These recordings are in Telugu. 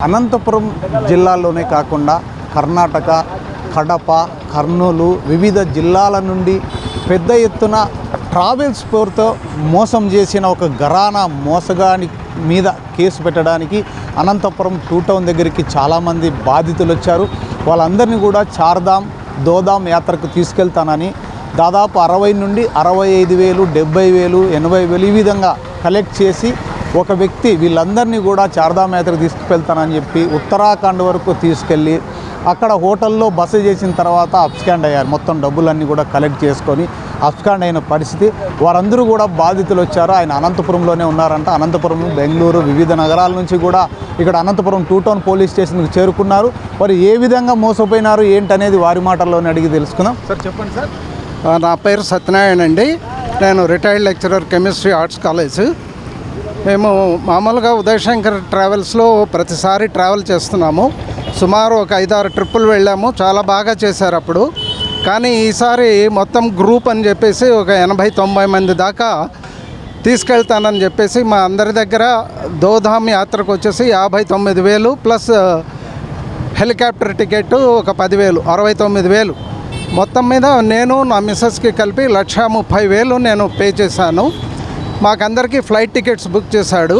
అనంతపురం జిల్లాలోనే కాకుండా కర్ణాటక కడప కర్నూలు వివిధ జిల్లాల నుండి పెద్ద ఎత్తున ట్రావెల్స్ పేరుతో మోసం చేసిన ఒక గరానా మోసగాని మీద కేసు పెట్టడానికి అనంతపురం టూ టౌన్ దగ్గరికి చాలామంది బాధితులు వచ్చారు వాళ్ళందరినీ కూడా చార్ధామ్ దోదాం యాత్రకు తీసుకెళ్తానని దాదాపు అరవై నుండి అరవై ఐదు వేలు డెబ్బై వేలు ఎనభై వేలు ఈ విధంగా కలెక్ట్ చేసి ఒక వ్యక్తి వీళ్ళందరినీ కూడా చారదామేతకు యాత్రకు తీసుకువెళ్తానని చెప్పి ఉత్తరాఖండ్ వరకు తీసుకెళ్ళి అక్కడ హోటల్లో బస చేసిన తర్వాత అప్స్కాండ్ అయ్యారు. మొత్తం డబ్బులన్నీ కూడా కలెక్ట్ చేసుకొని అప్స్కాండ్ అయిన పరిస్థితి. వారందరూ కూడా బాధితులు వచ్చారు. ఆయన అనంతపురంలోనే ఉన్నారంట. అనంతపురం బెంగళూరు వివిధ నగరాల నుంచి కూడా ఇక్కడ అనంతపురం టూ టౌన్ పోలీస్ స్టేషన్కి చేరుకున్నారు. మరి ఏ విధంగా మోసపోయినారు? ఏంటనేది వారి మాటల్లోనే అడిగి తెలుసుకుందాం. సార్ చెప్పండి సార్. నా పేరు సత్యనారాయణ అండి. నేను retired lecturer chemistry arts college. మేము మామూలుగా ఉదయశంకర్ ట్రావెల్స్లో ప్రతిసారి ట్రావెల్ చేస్తున్నాము. సుమారు ఒక ఐదారు ట్రిప్పులు వెళ్ళాము. చాలా బాగా చేశారు అప్పుడు. కానీ ఈసారి మొత్తం గ్రూప్ అని చెప్పేసి ఒక ఎనభై తొంభై మంది దాకా తీసుకెళ్తానని చెప్పేసి మా అందరి దగ్గర దోధామ్ యాత్రకు వచ్చేసి యాభై తొమ్మిది వేలు ప్లస్ హెలికాప్టర్ టికెట్ ఒక పదివేలు అరవై తొమ్మిది వేలు. మొత్తం మీద నేను నా మిస్సెస్కి కలిపి లక్ష ముప్పై వేలు నేను పే చేశాను. మాకందరికీ ఫ్లైట్ టికెట్స్ బుక్ చేశాడు.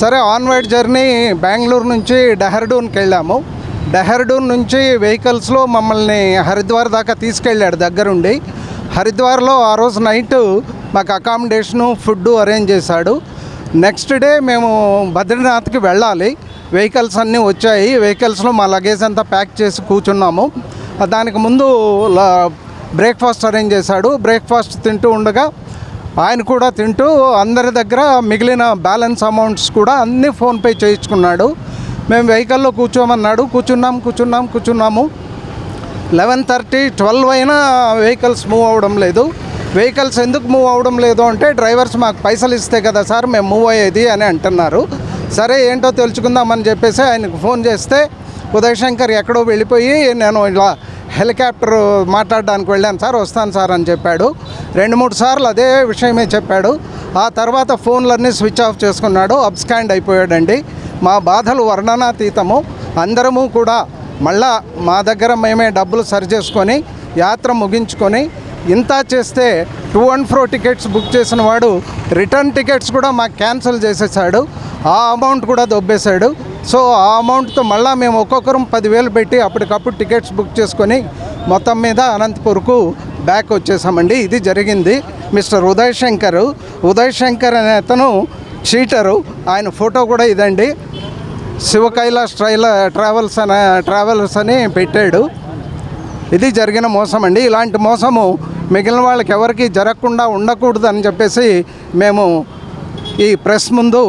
సరే ఆన్వర్డ్ జర్నీ బెంగళూరు నుంచి డెహర్డూన్కి వెళ్ళాము. డెహర్డూన్ నుంచి వెహికల్స్లో మమ్మల్ని హరిద్వార్ దాకా తీసుకెళ్ళాడు దగ్గరుండి. హరిద్వార్లో ఆ రోజు నైట్ మాకు అకామిడేషను ఫుడ్ అరేంజ్ చేశాడు. నెక్స్ట్ డే మేము బద్రీనాథ్కి వెళ్ళాలి. వెహికల్స్ అన్నీ వచ్చాయి. వెహికల్స్లో మా లగేజ్ అంతా ప్యాక్ చేసి కూర్చున్నాము. దానికి ముందు బ్రేక్ఫాస్ట్ అరేంజ్ చేశాడు. బ్రేక్ఫాస్ట్ తింటూ ఉండగా ఆయన కూడా తింటూ అందరి దగ్గర మిగిలిన బ్యాలెన్స్ అమౌంట్స్ కూడా అన్నీ ఫోన్పే చేయించుకున్నాడు. మేము వెహికల్లో కూర్చోమన్నాడు. కూర్చున్నాం కూర్చున్నాం కూర్చున్నాము. లెవెన్ థర్టీ ట్వెల్వ్ అయినా వెహికల్స్ మూవ్ అవ్వడం లేదు. వెహికల్స్ ఎందుకు మూవ్ అవ్వడం లేదు అంటే డ్రైవర్స్ మాకు పైసలు ఇస్తే కదా సార్ మేము మూవ్ అయ్యేది అని అంటున్నారు. సరే ఏంటో తెలుసుకుందామని చెప్పేసి ఆయనకు ఫోన్ చేస్తే ఉదయశంకర్ ఎక్కడో వెళ్ళిపోయి నేను ఇలా హెలికాప్టర్ మాట్లాడడానికి వెళ్ళాను సార్ వస్తాను సార్ అని చెప్పాడు. రెండు మూడు సార్లు అదే విషయమే చెప్పాడు. ఆ తర్వాత ఫోన్లన్నీ స్విచ్ ఆఫ్ చేసుకున్నాడు అబ్స్కాండ్ అయిపోయాడండి. మా బాధలు వర్ణనాతీతము. అందరము కూడా మళ్ళా మా దగ్గర మేమే డబ్బులు సరి చేసుకొని యాత్ర ముగించుకొని ఇంత చేస్తే to and fro tickets book చేసిన వాడు రిటర్న్ టికెట్స్ కూడా మాకు క్యాన్సిల్ చేసేసాడు. ఆ అమౌంట్ కూడా దొబ్బేశాడు. సో ఆ అమౌంట్తో మళ్ళీ మేము ఒక్కొక్కరం పదివేలు పెట్టి అప్పటికప్పుడు టికెట్స్ బుక్ చేసుకొని మొత్తం మీద అనంతపూర్కు బ్యాక్ వచ్చేసామండి. ఇది జరిగింది. మిస్టర్ ఉదయ్ శంకర్. ఉదయ్ శంకర్ అనే అతను చీటరు. ఆయన ఫోటో కూడా ఇదండి. శివ కైలాస్ ట్రైల ట్రావెల్స్ అనే ట్రావెల్స్ అని పెట్టాడు. ఇది జరిగిన మోసం అండి ఇలాంటి మోసము మిగిలిన వాళ్ళకి ఎవరికి జరగకుండా ఉండకూడదు అని చెప్పేసి మేము ఈ ప్రెస్ ముందు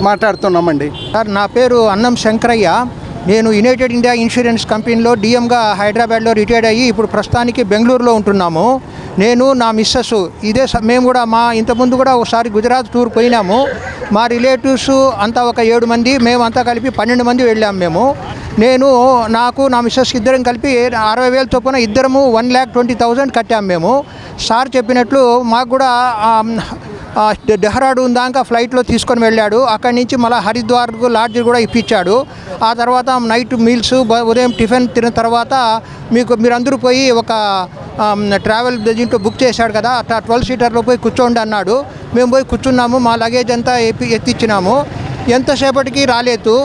మాట్లాడుతున్నామండి. సార్ నా పేరు అన్నం శంకరయ్య. నేను యునైటెడ్ ఇండియా ఇన్సూరెన్స్ కంపెనీలో డిఎంగా హైదరాబాద్లో రిటైర్డ్ అయ్యి ఇప్పుడు ప్రస్తుతానికి బెంగళూరులో ఉంటున్నాము. నేను నా మిస్సెస్ ఇదే స- మేము కూడా మా ఇంతకుముందు కూడా ఒకసారి గుజరాత్ టూర్ పోయినాము. మా రిలేటివ్స్ అంతా ఒక ఏడు మంది మేము అంతా కలిపి పన్నెండు మంది వెళ్ళాము మేము. నేను నాకు నా మిస్సెస్ ఇద్దరం కలిపి అరవై వేల చొప్పున ఇద్దరము వన్ ల్యాక్ ట్వంటీ థౌజండ్ కట్టాము మేము. సార్ చెప్పినట్లు మాకు కూడా డెహ్రాడూన్ దాకా ఫ్లైట్లో తీసుకొని వెళ్ళాడు. అక్కడి నుంచి మళ్ళీ హరిద్వార్కు లాడ్జ్ కూడా ఇప్పించాడు. ఆ తర్వాత నైట్ మీల్స్ ఉదయం టిఫిన్ తిన్న తర్వాత మీకు మీరందరూ పోయి ఒక ట్రావెల్ దీంట్లో బుక్ చేశాడు కదా అట్లా ట్వెల్వ్ సీటర్లో పోయి కూర్చోండి అన్నాడు. మేము పోయి కూర్చున్నాము మా లగేజ్ అంతా ఎప్పి ఎత్తిచ్చినాము. ఎంతసేపటికి రాలేదు.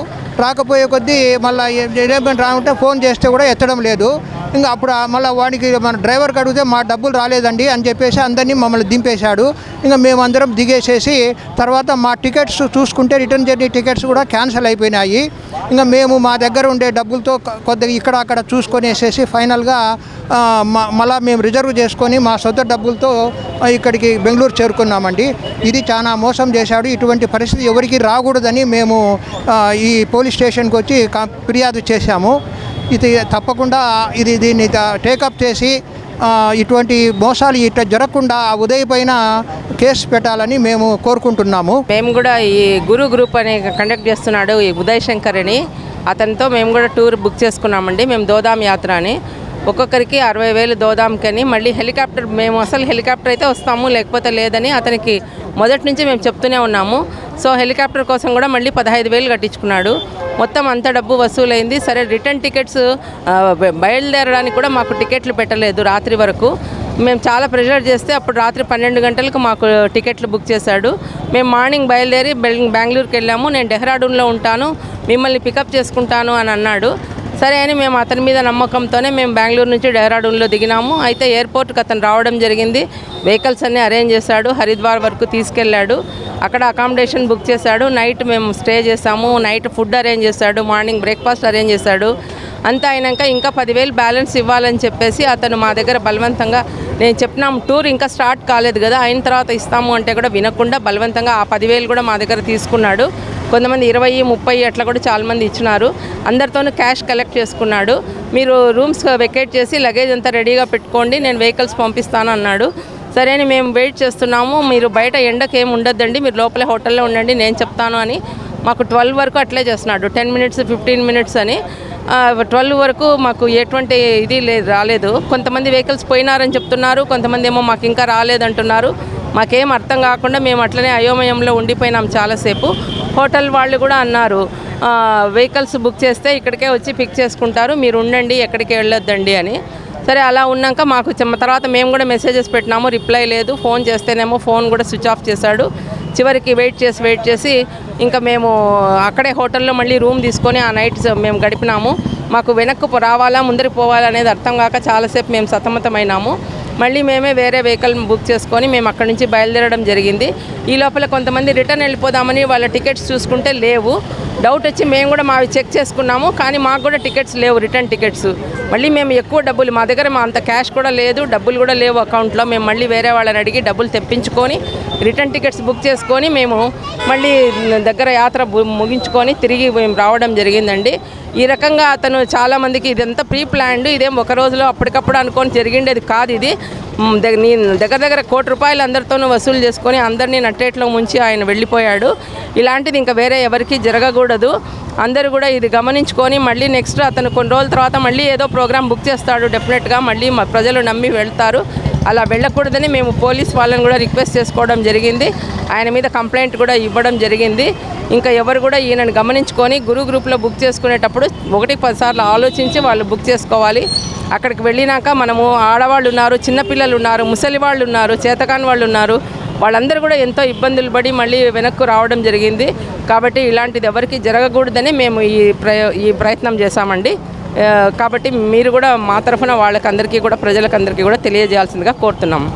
రాకపోయే కొద్దీ మళ్ళీ ఏమైనా రాకుంటే ఫోన్ చేస్తే కూడా ఎత్తడం లేదు. ఇంకా అప్పుడు మళ్ళీ వాడికి మన డ్రైవర్కి అడిగితే మా డబ్బులు రాలేదండి అని చెప్పేసి అందరినీ మమ్మల్ని దింపేశాడు. ఇంకా మేమందరం దిగేసేసి తర్వాత మా టికెట్స్ చూసుకుంటే రిటర్న్ జర్నీ టికెట్స్ కూడా క్యాన్సిల్ అయిపోయినాయి. ఇంకా మేము మా దగ్గర ఉండే డబ్బులతో కొద్దిగా ఇక్కడ అక్కడ చూసుకొనేసేసి ఫైనల్గా మ- మళ్ళా మేము రిజర్వ్ చేసుకొని మా సొంత డబ్బులతో ఇక్కడికి బెంగళూరు చేరుకున్నామండి. ఇది చాలా మోసం చేశాడు. ఇటువంటి పరిస్థితి ఎవరికి రాకూడదని మేము ఈ పోలీస్ స్టేషన్కి వచ్చి ఫిర్యాదు చేశాము. ఇది తప్పకుండా ఇది దీన్ని టేకప్ చేసి ఇటువంటి మోసాలు ఇట్లా జరగకుండా ఆ ఉదయ్ పైన కేసు పెట్టాలని మేము కోరుకుంటున్నాము. మేము కూడా ఈ గురు గ్రూప్ అని కండక్ట్ చేస్తున్నాడు ఈ ఉదయ్ శంకర్ అని అతనితో మేము కూడా టూర్ బుక్ చేసుకున్నామండి. మేము దోదాం యాత్ర అని. ఒక్కొక్కరికి అరవై వేలు దోదాంకని మళ్ళీ హెలికాప్టర్ మేము అసలు హెలికాప్టర్ అయితే వస్తాము లేకపోతే లేదని అతనికి మొదటి నుంచి మేము చెప్తూనే ఉన్నాము. సో హెలికాప్టర్ కోసం కూడా మళ్ళీ పదహైదు వేలు కట్టించుకున్నాడు. మొత్తం అంత డబ్బు వసూలైంది. సరే రిటర్న్ టికెట్స్ బయలుదేరడానికి కూడా మాకు టికెట్లు పెట్టలేదు రాత్రి వరకు. మేము చాలా ప్రెషర్ చేస్తే అప్పుడు రాత్రి పన్నెండు గంటలకు మాకు టికెట్లు బుక్ చేశాడు. మేము మార్నింగ్ బయలుదేరి బెల్- బెంగళూరుకి వెళ్ళాము. నేను డెహ్రాడూన్లో ఉంటాను. మిమ్మల్ని పికప్ చేసుకుంటాను అని అన్నాడు. సరే అని మేము అతని మీద నమ్మకంతోనే మేము బెంగళూరు నుంచి డెహ్రాడూన్లో దిగినాము. అయితే ఎయిర్పోర్ట్కి అతను రావడం జరిగింది. వెహికల్స్ అన్నీ అరేంజ్ చేశాడు. హరిద్వార్ వరకు తీసుకెళ్ళాడు. అక్కడ అకామిడేషన్ బుక్ చేశాడు. నైట్ మేము స్టే చేసాము నైట్ ఫుడ్ అరేంజ్ చేశాడు. మార్నింగ్ బ్రేక్ఫాస్ట్ అరేంజ్ చేశాడు. అంతా అయినాక ఇంకా పదివేలు బ్యాలెన్స్ ఇవ్వాలని చెప్పేసి అతను మా దగ్గర బలవంతంగా నేను చెప్పినాం టూర్ ఇంకా స్టార్ట్ కాలేదు కదా అయిన తర్వాత ఇస్తాము అంటే కూడా వినకుండా బలవంతంగా ఆ పదివేలు కూడా మా దగ్గర తీసుకున్నాడు. కొంతమంది ఇరవై ముప్పై అట్లా కూడా చాలామంది ఇచ్చినారు. అందరితోనూ క్యాష్ కలెక్ట్ చేసుకున్నాడు. మీరు రూమ్స్ వెకేట్ చేసి లగేజ్ అంతా రెడీగా పెట్టుకోండి నేను వెహికల్స్ పంపిస్తాను అన్నాడు. సరే అని మేము వెయిట్ చేస్తున్నాము మీరు బయట ఎండకు ఏమి ఉండొద్దండి మీరు లోపలే హోటల్లో ఉండండి నేను చెప్తాను అని మాకు ట్వెల్వ్ వరకు అట్లే చేస్తున్నాడు టెన్ మినిట్స్ ఫిఫ్టీన్ మినిట్స్ అని. ట్వెల్వ్ వరకు మాకు ఎటువంటి ఇది లేదు రాలేదు. కొంతమంది వెహికల్స్ పోయినారని చెప్తున్నారు కొంతమంది ఏమో మాకు ఇంకా రాలేదంటున్నారు. మాకేం అర్థం కాకుండా మేము అట్లనే అయోమయంలో ఉండిపోయినాం చాలాసేపు. హోటల్ వాళ్ళు కూడా అన్నారు వెహికల్స్ బుక్ చేస్తే ఇక్కడికే వచ్చి పిక్ చేసుకుంటారు మీరు ఉండండి ఎక్కడికి వెళ్ళొద్దండి అని. సరే అలా ఉన్నాక మాకు తర్వాత మేము కూడా మెసేజెస్ పెట్టినాము రిప్లై లేదు. ఫోన్ చేస్తేనేమో ఫోన్ కూడా స్విచ్ ఆఫ్ చేశాడు. చివరికి వెయిట్ చేసి వెయిట్ చేసి ఇంకా మేము అక్కడే హోటల్లో మళ్ళీ రూమ్ తీసుకొని ఆ నైట్ మేము గడిపినాము. మాకు వెనక్కు రావాలా ముందరికి పోవాలా అనేది అర్థం కాక చాలాసేపు మేము సతమతమైనాము. మళ్ళీ మేమే వేరే వెహికల్ బుక్ చేసుకొని మేము అక్కడి నుంచి బయలుదేరడం జరిగింది. ఈ లోపల కొంతమంది రిటర్న్ వెళ్ళిపోదామని వాళ్ళ టికెట్స్ చూసుకుంటే లేవు. డౌట్ వచ్చి మేము కూడా మావి చెక్ చేసుకున్నాము కానీ మాకు కూడా టికెట్స్ లేవు రిటర్న్ టికెట్స్. మళ్ళీ మేము ఎక్కువ డబ్బులు మా దగ్గర మా అంత క్యాష్ కూడా లేదు డబ్బులు కూడా లేవు అకౌంట్లో. మేము మళ్ళీ వేరే వాళ్ళని అడిగి డబ్బులు తెప్పించుకొని రిటర్న్ టికెట్స్ బుక్ చేసుకొని మేము మళ్ళీ దగ్గర యాత్ర ముగించుకొని తిరిగి మేము రావడం జరిగిందండి. ఈ రకంగా అతను చాలామందికి ఇదంతా ప్రీ ప్లాన్డ్ ఇదేం ఒక రోజులో అప్పటికప్పుడు అనుకొని జరిగిండేది కాదు ఇది. దగ్గర దగ్గర కోటి రూపాయలు అందరితోనూ వసూలు చేసుకొని అందరినీ నట్టేట్లో ముంచి ఆయన వెళ్ళిపోయాడు. ఇలాంటిది ఇంకా వేరే ఎవరికీ జరగకూడదు. అందరూ కూడా ఇది గమనించుకొని మళ్ళీ నెక్స్ట్ అతను కొన్ని రోజుల తర్వాత మళ్ళీ ఏదో ప్రోగ్రామ్ బుక్ చేస్తాడు డెఫినెట్గా. మళ్ళీ మా ప్రజలు నమ్మి వెళ్తారు. అలా వెళ్ళకూడదని మేము పోలీస్ వాళ్ళని కూడా రిక్వెస్ట్ చేసుకోవడం జరిగింది. ఆయన మీద కంప్లైంట్ కూడా ఇవ్వడం జరిగింది. ఇంకా ఎవరు కూడా ఈయనను గమనించుకొని గురు గ్రూప్లో బుక్ చేసుకునేటప్పుడు ఒకటి పదిసార్లు ఆలోచించి వాళ్ళు బుక్ చేసుకోవాలి. అక్కడికి వెళ్ళినాక మనము ఆడవాళ్ళు ఉన్నారు చిన్నపిల్లలు ఉన్నారు ముసలి వాళ్ళు ఉన్నారు చేతకాని వాళ్ళు ఉన్నారు. వాళ్ళందరూ కూడా ఎంతో ఇబ్బందులు పడి మళ్ళీ వెనక్కు రావడం జరిగింది. కాబట్టి ఇలాంటిది ఎవరికి జరగకూడదని మేము ఈ ప్రయ ఈ ప్రయత్నం చేశామండి. కాబట్టి మీరు కూడా మా తరఫున వాళ్ళకందరికీ కూడా ప్రజలకందరికీ కూడా తెలియజేయాల్సిందిగా కోరుతున్నాము.